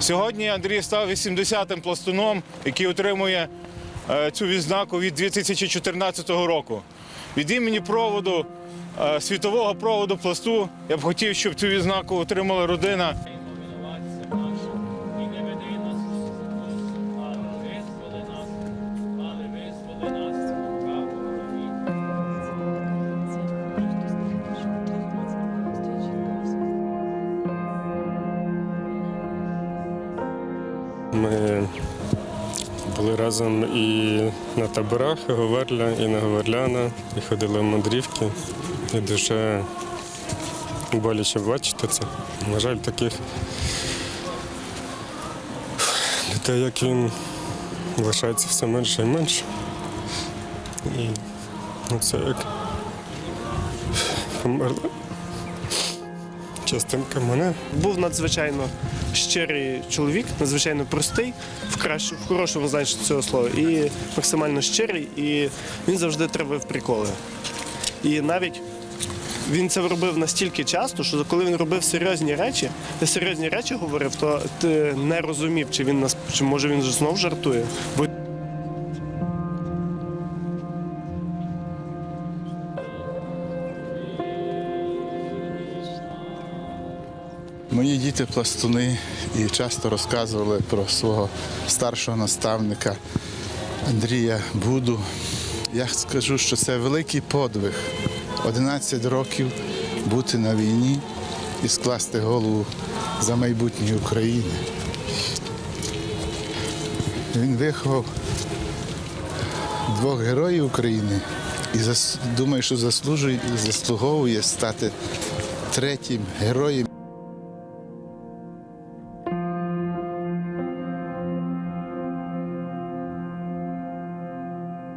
Сьогодні Андрій став 80-м пластуном, який отримує е, цю відзнаку від 2014 року. Від імені проводу, е, світового проводу пласту я б хотів, щоб цю відзнаку отримала родина. Нас але визволи нас, але визволи нас Ми були разом і на таборах і Говерля, і на Говерляна, і ходили в мандрівки. І дуже боляче бачити це. На жаль, таких людей, як він, лишається все менше і менше. І це як померла частинка мене. Був надзвичайно щирий чоловік, надзвичайно простий, в кращ... в хорошому значенні цього слова, і максимально щирий, і він завжди травив приколи. І навіть він це робив настільки часто, що коли він робив серйозні речі, серйозні речі говорив, то ти не розумів, чи він нас чи може він знов жартує. Мої діти пластуни і часто розказували про свого старшого наставника Андрія Буду. Я скажу, що це великий подвиг. 11 років бути на війні і скласти голову за майбутнє України. Він виховав двох героїв України і думаю, що заслужує, заслуговує стати третім героєм.